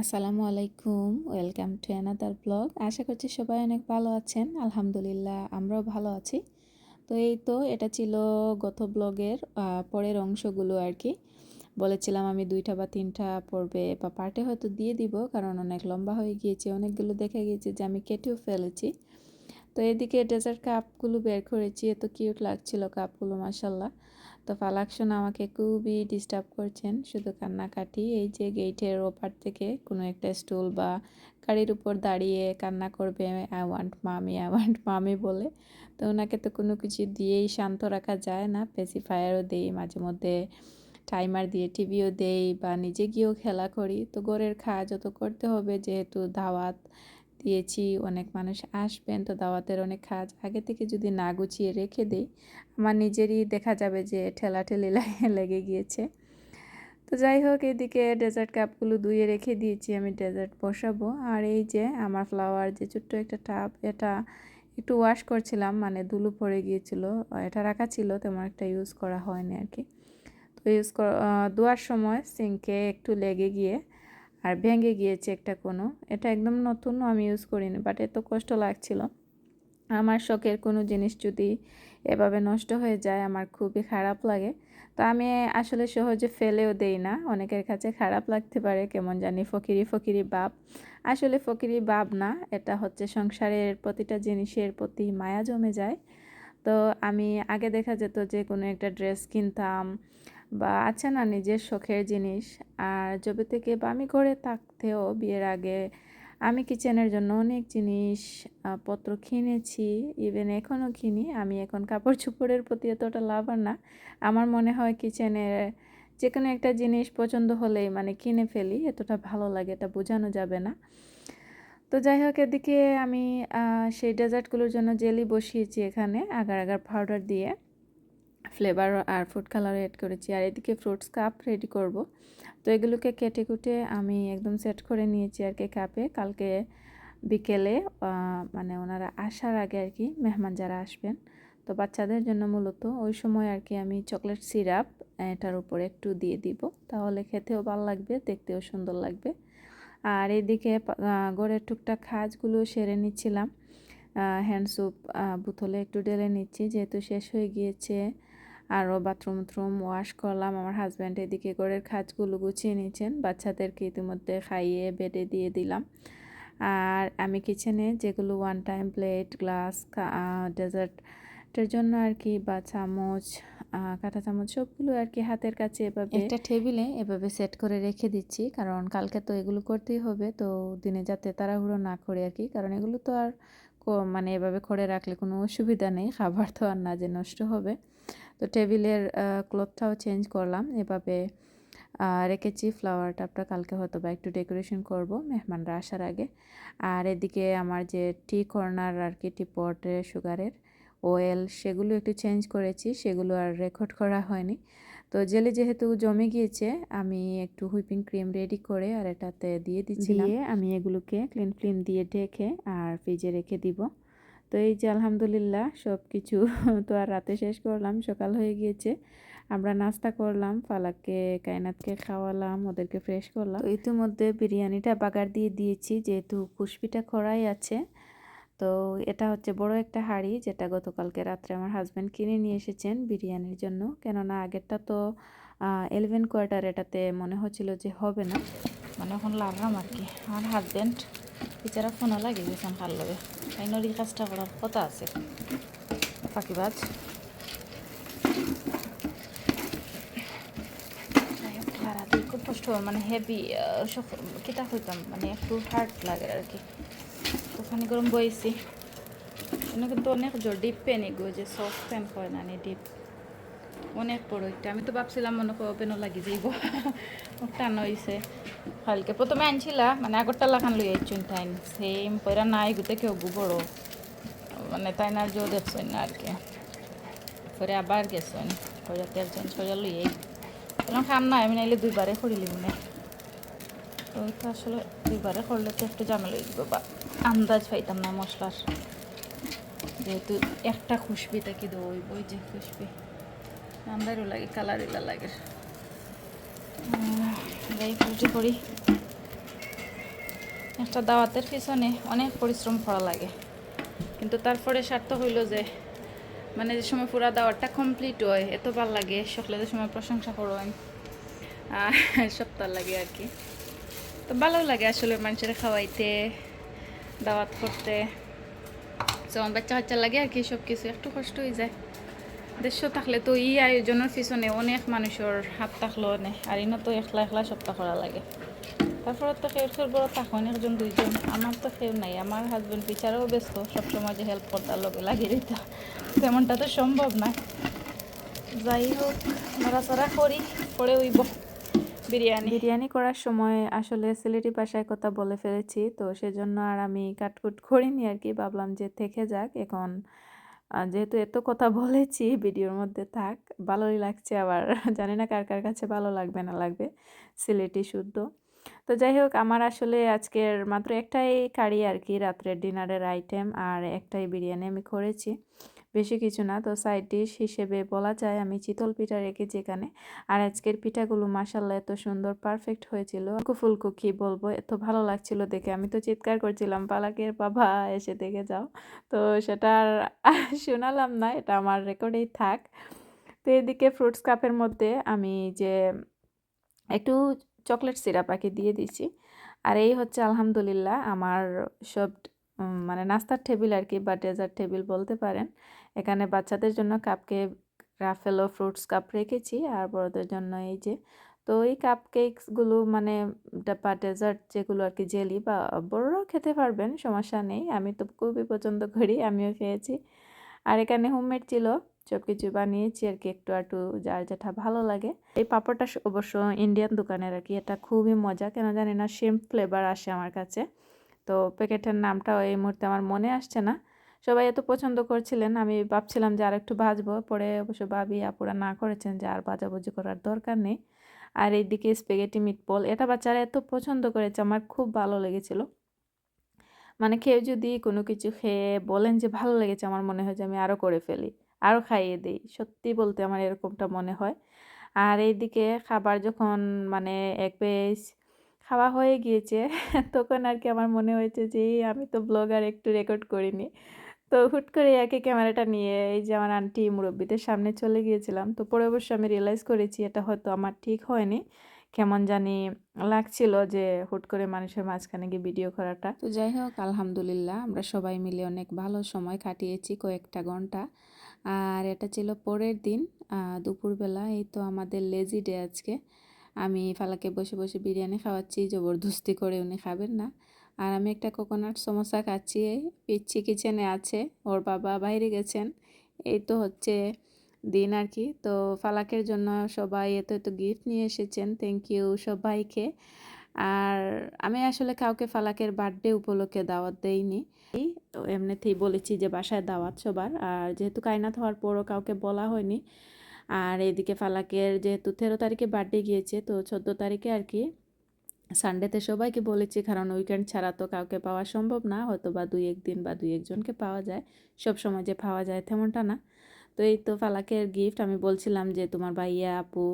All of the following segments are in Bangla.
আসসালামু আলাইকুম, ওয়েলকাম টু অ্যানাদার ব্লগ। আশা করছি সবাই অনেক ভালো আছেন। আলহামদুলিল্লাহ, আমরাও ভালো আছি। তো এই তো, এটা ছিল গত ব্লগের পরের অংশগুলো আর কি। বলেছিলাম আমি দুইটা বা তিনটা পড়বে বা পার্টে হয়তো দিয়ে দিব, কারণ অনেক লম্বা হয়ে গিয়েছে। অনেকগুলো দেখা গিয়েছে যে আমি কেটেও ফেলেছি। তো এদিকে ডেজার্ট কাপগুলো বের করেছি, এত কিউট লাগছিল কাপগুলো মাসাল্লাহ তো ফালাকশন আমাকে খুবই ডিস্টার্ব করছেন। শুধু কান্নাকাটি, এই যে গেটের ওপার থেকে কোনো একটা স্টুল বা গাড়ির উপর দাঁড়িয়ে কান্না করবে I want mummy I want mummy বলে। তো ওনাকে তো কোনো কিছু দিয়েই শান্ত রাখা যায় না। পেসিফায়ারও দেই, মাঝে মধ্যে টাইমার দিয়ে টিভিও দেই বা নিজে গিয়েও খেলা করি। তো ঘরের কাজও তো করতে হবে, যেহেতু দাওয়াত দিয়েছি, অনেক মানুষ আসবেন, তো দাওয়াতের অনেক কাজ। আগে থেকে যদি না গুছিয়ে রেখে দেই, আমার নিজেরই দেখা যাবে যে ঠেলাঠেলি লেগে গিয়েছে। তো যাই হোক, এদিকে ডেজার্ট কাপগুলো ধুয়ে রেখে দিয়েছি, আমি ডেজার্ট বসাবো। আর এই যে আমার ফ্লাওয়ার যে ছোট্ট একটা টাপ এটা একটু ওয়াশ করছিলাম মানে ধুলো পড়ে গিয়েছিল। এটা রাখা ছিল, তেমন একটা ইউজ করা হয়নি আর কি। তো ইউজ ধোয়ার সময় সিঙ্কে একটু লেগে গিয়ে আর ভেঙে গিয়েছে একটা কোনো। এটা একদম নতুন, আমি ইউজ করিনি বাট এত কষ্ট লাগছিল। আমার শখের কোনো জিনিস যদি এভাবে নষ্ট হয়ে যায়, আমার খুবই খারাপ লাগে। তো আমি আসলে সহজে ফেলেও দেই না। অনেকের কাছে খারাপ লাগতে পারে, কেমন জানি ফকিরি ফকিরি বাপ। আসলে ফকিরি বাপ না, এটা হচ্ছে সংসারের প্রতিটা জিনিসের প্রতি মায়া জমে যায়। তো আমি, আগে দেখা যেত যে কোনো একটা ড্রেস কিনতাম বা আছে না নিজের শখের জিনিস। আর যবে থেকে বা আমি ঘরে থাকতেও বিয়ের আগে আমি কিচেনের জন্য অনেক জিনিস পত্র কিনেছি ইভেন এখনও কিনি। আমি এখন কাপড় চোপড়ের প্রতি এতটা লাভ না। আমার মনে হয় কিচেনের যে কোনো একটা জিনিস পছন্দ হলেই মানে কিনে ফেলি, এতটা ভালো লাগে, এটা বোঝানো যাবে না। তো যাই হোক, এদিকে আমি সেই ডেজার্টগুলোর জন্য জেলি বসিয়েছি এখানে, আগার আগার পাউডার দিয়ে। ফ্লেভার আর ফুড কালার অ্যাড করেছি। আর এদিকে ফ্রুটস কাপ রেডি করব। তো এগুলোকে কেটে কুটে আমি একদম সেট করে নিয়েছি আর কি কাপে কালকে বিকেলে মানে ওনারা আসার আগে আর কি মেহমান যারা আসবেন, তো বাচ্চাদের জন্য মূলত ওই সময় আর কি আমি চকলেট সিরাপ এটার উপরে একটু দিয়ে দিব। তাহলে খেতেও ভালো লাগবে, দেখতেও সুন্দর লাগবে। আর এদিকে গড়ের টুকটাক কাজগুলো সেরে নিচ্ছিলাম। হ্যান্ড স্যুপ বোতলে একটু ঢেলে নিচ্ছি। যেহেতু শেষ হয়ে গিয়েছে আরও বাথরুম থ্রুম ওয়াশ করলাম। আমার হাজব্যান্ড এদিকে ঘরের কাজগুলো গুছিয়ে নিয়েছেন। বাচ্চাদেরকে ইতিমধ্যে খাইয়ে বেডে দিয়ে দিলাম। আর আমি কিচেনে যেগুলো ওয়ান টাইম প্লেট গ্লাস ডেজার্টের জন্য আর কি বা চামচ কাঁটা চামচ সবগুলো আর কি হাতের কাছে এভাবে একটা টেবিলে এভাবে সেট করে রেখে দিচ্ছি। কারণ কালকে তো এগুলো করতেই হবে। তো দিনে যাতে তাড়াহুড়ো না করে আর কি। কারণ এগুলো তো আর মানে এভাবে করে রাখলে কোনো অসুবিধা নেই, খাবার তো আর না যে নষ্ট হবে। তো টেবিলের ক্লথটাও চেঞ্জ করলাম, এভাবে রেখেছি ফ্লাওয়ার টাপটা কালকে হয়তো বা একটু ডেকোরেশন করব, মেহমানরা আসার আগে। আর এদিকে আমার যে টি কর্নার আর কি, টি পটে সুগারের, ওয়েল, সেগুলো একটু চেঞ্জ করেছি, সেগুলো আর রেকর্ড করা হয়নি। তো জেলে যেহেতু জমে গিয়েছে আমি একটু হুইপিং ক্রিম রেডি করে আর এটাতে দিয়ে দিচ্ছিলাম। আমি এগুলোকে ক্লিন ক্লিন দিয়ে ঢেকে আর ফ্রিজে রেখে দিব। তো এই যে আলহামদুলিল্লাহ সব কিছু তো আর রাতে শেষ করলাম সকাল হয়ে গিয়েছে। আমরা নাস্তা করলাম ফালাককে কায়নাতকে খাওয়ালাম ওদেরকে ফ্রেশ করলাম। ইতিমধ্যে বিরিয়ানিটা বাগার দিয়ে দিয়েছি যেহেতু খুশপিটা করাই আছে। তো এটা হচ্ছে বড় একটা হাঁড়ি যেটা গতকালকে রাত্রে আমার হাজব্যান্ড কিনে নিয়ে এসেছেন বিরিয়ানির জন্য। কেননা আগেরটা তো এলেভেন কোয়ার্টার এটাতে মনে হচ্ছিল যে হবে না। মানে এখন লাগলাম আর কি। আমার হাজব্যান্ড বিচারা ফোনও লাগে গেছেন ভালো লাগে তাই নদী কাজটা করার কথা আছে। ফাঁকিবাজ। খুব কষ্ট মানে হেভি সব হইতাম মানে একটু হার্ড লাগে আর কি। পানি গরম বইছি এনে কিন্তু অনেক জোর ডিপ পেন এগো যে সফট পেন হয় না ডিপ অনেক বড় একটা আমি তো ভাবছিলাম, মনে করো পেনও লাগি যাইব। টান হয়েছে কালকে প্রথমে আনছিলা মানে আগরটা লাখান লই আইছুন তাইন সেম পয়রা নাই গুতে কেউ বড় মানে তাই না জো দেখছেন না আর কি পরে আবার গেছেন পয়রা তেল চেঞ্জ করে লই তখন খাম না আমি নাইলে দুইবারে করিলি মনে তো আসলে দুইবারে করলে তো একটু ঝামেলা হয়ে বা আন্দাজ পাইতাম না মশলার। যেহেতু একটা খুশবি তাকে দই বই যে খুশবি। আন্দারও লাগে কালারিলা লাগে। যাই ফুলটি করি। একটা দাওয়াতের পিছনে অনেক পরিশ্রম করা লাগে। কিন্তু তারপরে স্বার্থ হইল যে মানে যে সময় পুরা দাওয়াতটা কমপ্লিট হয়, এত ভালো লাগে, সকলে যে সময় প্রশংসা আর সপ্তাহ লাগে আর কি। তো ভালো লাগে আসলে মানুষের খাওয়াইতে, দাওয়াত করতে। যেমন বাচ্চা বাচ্চা লাগে আর কি সব কিছু একটু কষ্ট হয়ে যায়। দেশ থাকলে তো ই আয়োজনের পিছনে অনেক মানুষের হাত থাকল অনেক, আর ইনো তো একলা একলা সপ্তাহ করা লাগে। তারপরে তো কেউ বড় থাকুন একজন দুইজন। আমার তো কেউ নাই, আমার হাজবেন্ড টিচারও ব্যস্ত, সবসময় যে হেল্প করতার লগে লাগিয়ে দিতা তেমনটা তো সম্ভব না। যাই হোক, নড়াচড়া করি, পরে ওই বিরিয়ানি। বিরিয়ানি করার সময় আসলে সিলেটি ভাষায় কথা বলে ফেলেছি, তো সেজন্য আর আমি কাটকুট করিনি আর কি। ভাবলাম যে থেকে যাক, এখন যেহেতু এত কথা বলেছি, ভিডিওর মধ্যে থাক, ভালোই লাগছে আবার। জানি না কার কার কাছে ভালো লাগবে, না লাগবে, সিলেটি শুদ্ধ। তো যাই হোক, আমার আসলে আজকের মাত্র একটাই কারি আর কি, রাত্রের ডিনারের আইটেম আর একটাই বিরিয়ানি আমি করেছি। বেশি কিছু না। তো সাইড ডিশ হিসেবে বলা যায় আমি চিতল পিঠা রেখেছি এখানে আর আজকের পিঠাগুলো মাসাল্লাহ এত সুন্দর পারফেক্ট হয়েছিল। ফুলকো কি বলব, এত ভালো লাগছিল দেখে। আমি তো চিৎকার করছিলাম, পালাকের বাবা, এসে দেখে যাও। তো সেটা আর শোনালাম না, এটা আমার রেকর্ডেই থাক। তো এদিকে ফ্রুটস কাপের মধ্যে আমি যে একটু চকলেট সিরাপ আগে দিয়ে দিয়েছি। আর এই হচ্ছে আলহামদুলিল্লাহ, আমার সব মানে নাস্তার টেবিল আর কি বা ডেজার্ট টেবিল বলতে পারেন। এখানে বাচ্চাদের জন্য কাপকেক রাফেলো ফ্রুটস কাপ রেখেছি আর বড়দের জন্য এই যে। তো এই কাপ কেকসগুলো মানে বা ডেজার্ট যেগুলো আর কি জেলি বা বড়রাও খেতে পারবেন, সমস্যা নেই। আমি তো খুবই পছন্দ করি, আমিও খেয়েছি। আর এখানে হোমমেড ছিল সব কিছু বানিয়েছি আর কি একটু একটু যার যেটা ভালো লাগে। এই পাঁপড়টা অবশ্য ইন্ডিয়ান দোকানের আর কি, এটা খুবই মজা। কেন জানি না সেম ফ্লেভার আসে আমার কাছে। তো প্যাকেটের নামটাও এই মুহূর্তে আমার মনে আসছে না। সবাই এত পছন্দ করছিলেন, আমি ভাবছিলাম যে আর একটু ভাজবো, পরে অবশ্য ভাবি, আপুরা না করেছেন যে আর ভাজাভুজি করার দরকার নেই। আর এইদিকে স্পেগেটি মিটবল, এটা বাচ্চারা এত পছন্দ করেছে, আমার খুব ভালো লেগেছিল। মানে কেউ যদি কোনো কিছু খেয়ে বলেন যে ভালো লেগেছে, আমার মনে হয় যে আমি আরও করে ফেলি আরও খাইয়ে দিই। সত্যি বলতে আমার এরকমটা মনে হয়। আর এইদিকে খাবার যখন মানে এক পেজ খাওয়া হয়ে গিয়েছে। তখন আর কি আমার মনে হয়েছে যে আমি তো ব্লগার একটু রেকর্ড করিনি। তো হুট করে একে ক্যামেরাটা নিয়ে এই যে আমার আন্টি মুরব্বীদের সামনে চলে গিয়েছিলাম। তো পরে অবশ্য আমি রিয়েলাইজ করেছি, এটা হয়তো আমার ঠিক হয়নি। কেমন জানি লাগছিল যে, হুট করে মানুষের মাঝখানে গিয়ে ভিডিও করাটা। তো যাই হোক, আলহামদুলিল্লাহ, আমরা সবাই মিলে অনেক ভালো সময় কাটিয়েছি কয়েকটা ঘণ্টা। আর এটা ছিল পরের দিন দুপুরবেলা। এই তো আমাদের লেজি ডে আজকে। আমি ফালাকে বসে বসে বিরিয়ানি খাওয়াচ্ছি, জবরদস্তি করে উনি খাবেন না। আর আমি একটা কোকোনাট সমোসা খাচ্ছি পিচ্ছি কিচেনে আছে, ওর বাবা বাইরে গেছেন। এই তো হচ্ছে দিন আর কি। তো ফালাকের জন্য সবাই এত এত গিফট নিয়ে এসেছেন থ্যাংক ইউ সবাইকে। আর আমি আসলে কাউকে ফালাকের বার্থডে উপলক্ষে দাওয়াত দেইনি। তো এমনিতেই বলেছি যে বাসায় দাওয়াত সবার। আর যেহেতু কায়নাত হওয়ার পরও কাউকে বলা হয়নি আর এদিকে ফালাকের যেহেতু তেরো তারিখে বার্থডে গিয়েছে, তো চোদ্দ তারিখে আর কি সানডেতে সবাইকে বলেছি, কারণ উইকেন্ড ছাড়া তো কাউকে পাওয়া সম্ভব না, হয়তো বা দুই একদিন বা দুই একজনকে পাওয়া যায়, সব সময় যে পাওয়া যায় তেমনটা না। তো এই তো ফালাকের গিফট আমি বলছিলাম যে তোমার ভাইয়া, আপু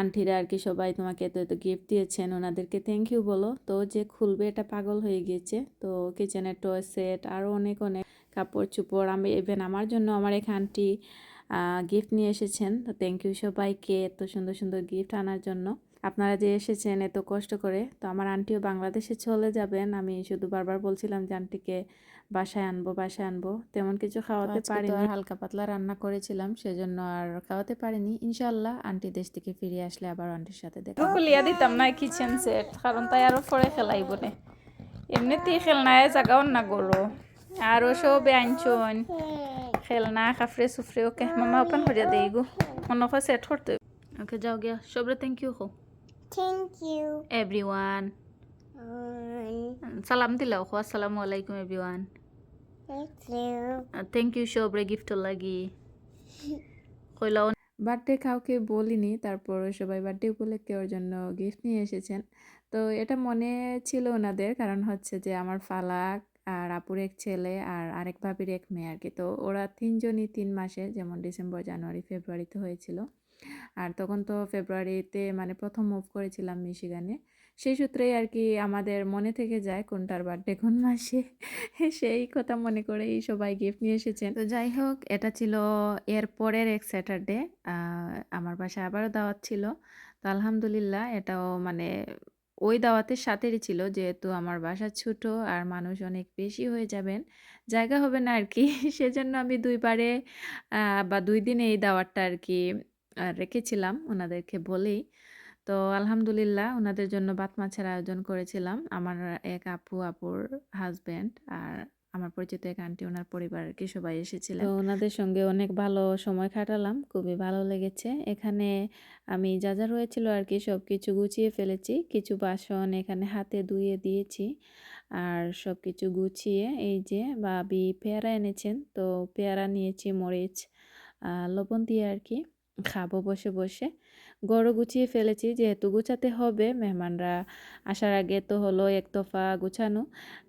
আন্টিরা আর কি সবাই তোমাকে এত এত গিফট দিয়েছেন, ওনাদেরকে থ্যাংক ইউ বলো। তো যে খুলবে এটা পাগল হয়ে গিয়েছে, তো কিচেনের টয় সেট আরও অনেক অনেক কাপড় চোপড়, আমি ইভেন আমার জন্য, আমার এক আন্টি গিফট নিয়ে এসেছেন। তো থ্যাংক ইউ সবাইকে এত সুন্দর সুন্দর গিফট আনার জন্য। আপনারা যে এসেছেন এত কষ্ট করে তো আমার আন্টিও বাংলাদেশে চলে যাবেন। আমি শুধু বারবার বলছিলাম যে আন্টিকে বাসায় আনব বাসায় আনব। তেমন কিছু খাওয়াতে পারিনি। হালকা পাতলা রান্না করেছিলাম সেজন্য আর খাওয়াতে পারিনি। ইনশাল্লাহ আন্টি দেশ থেকে ফিরে আসলে আবার আন্টির সাথে দেখা খুলিয়া দিতাম না কিচেন সেট কারণ তাই আরও পরে খেলাইব না। এমনিতেই খেলনায় জাগাও না গরো। আরও সবে আনছন খেলনা কাফরে সুফরে ওকে মামা ওপেন করিয়া দেই গো হয় সেট করতে ওকে যাও গিয়া সবরে থ্যাংক ইউ হো Thank you. এভরিওয়ান সালাম দিলাও হো আসসালামু আলাইকুম এভরিওয়ান থ্যাংক ইউ সবরে গিফট লাগি কইলাও বার্থডে কাউকে বলিনি তারপর সবাই বার্থডে উপলক্ষে ওর জন্য গিফট নিয়ে এসেছেন। তো এটা মনে ছিল ওনাদের কারণ হচ্ছে যে আমার ফালাক আর আপুর এক ছেলে আর আরেক ভাবির এক মেয়ে আর কি তো ওরা তিনজনই তিন মাসে, যেমন ডিসেম্বর, জানুয়ারি, ফেব্রুয়ারিতে হয়েছিল। আর তখন তো ফেব্রুয়ারিতে মানে প্রথম মুভ করেছিলাম মিশিগানে। সেই সূত্রেই আর কি আমাদের মনে থেকে যায় কোনটার বার্থডে কোন মাসে। সেই কথা মনে করেই সবাই গিফট নিয়ে এসেছেন। তো যাই হোক, এটা ছিল এর পরের এক স্যাটারডে আমার বাসায় আবারও দাওয়াত ছিল। তো আলহামদুলিল্লাহ এটাও মানে ওই দাওয়াতের সাথেরই ছিল যেহেতু আমার বাসা ছোট আর মানুষ অনেক বেশি হয়ে যাবেন, জায়গা হবে না আর কি সেজন্য আমি দুইবারে বা দুই দিনে এই দাওয়াতটা আর কি রেখেছিলাম ওনাদেরকে বলেই। তো আলহামদুলিল্লাহ ওনাদের জন্য বাত মাছের আয়োজন করেছিলাম আমার এক আপু, আপুর হাজব্যান্ড আর আমার পরিচিত এক আন্টি, ওনার পরিবার আর সবাই এসেছিলেন। তো ওনাদের সঙ্গে অনেক ভালো সময় কাটালাম, খুবই ভালো লেগেছে। এখানে আমি যা যা রয়েছিল আর কি সব কিছু গুছিয়ে ফেলেছি। কিছু বাসন এখানে হাতে ধুয়ে দিয়েছি আর সব কিছু গুছিয়ে এই যে ভাবি পেয়ারা এনেছেন, তো পেয়ারা নিয়েছি, মরিচ লবণ দিয়ে আর কি খাব বসে বসে। গড়ও গুছিয়ে ফেলেছি যেহেতু গুছাতে হবে। মেহমানরা আসার আগে তো হলো এক দফা গুছানো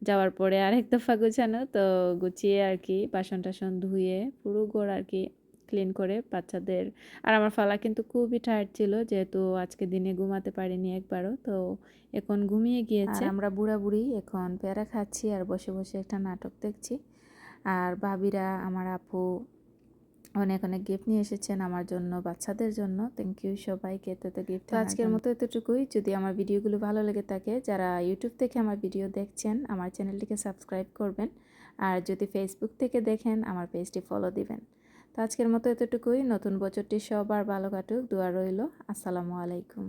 যাওয়ার পরে আরেক দফা গুছানো। তো গুছিয়ে আর কি বাসন টাসন ধুয়ে পুরো ঘর আর কি ক্লিন করে বাচ্চাদের আর আমার ফালা কিন্তু খুবই টায়ার্ড ছিল যেহেতু আজকে দিনে ঘুমাতে পারিনি একবারও। তো এখন ঘুমিয়ে গিয়েছে। আমরা বুড়া বুড়ি এখন পেয়ারা খাচ্ছি আর বসে বসে একটা নাটক দেখছি। আর ভাবিরা আমার আপু অনেক অনেক গিফট নিয়ে এসেছেন আমার জন্য বাচ্চাদের জন্য। থ্যাংক ইউ সবাইকে এত তো গিফট তো আজকের মতো এতটুকুই। যদি আমার ভিডিওগুলো ভালো লেগে থাকে যারা ইউটিউব থেকে আমার ভিডিও দেখছেন আমার চ্যানেলটিকে সাবস্ক্রাইব করবেন। আর যদি ফেসবুক থেকে দেখেন আমার পেজটি ফলো দিবেন। তো আজকের মতো এতটুকুই। নতুন বছরটি সবার ভালো কাটুক দোয়া রইল। আসসালামু আলাইকুম।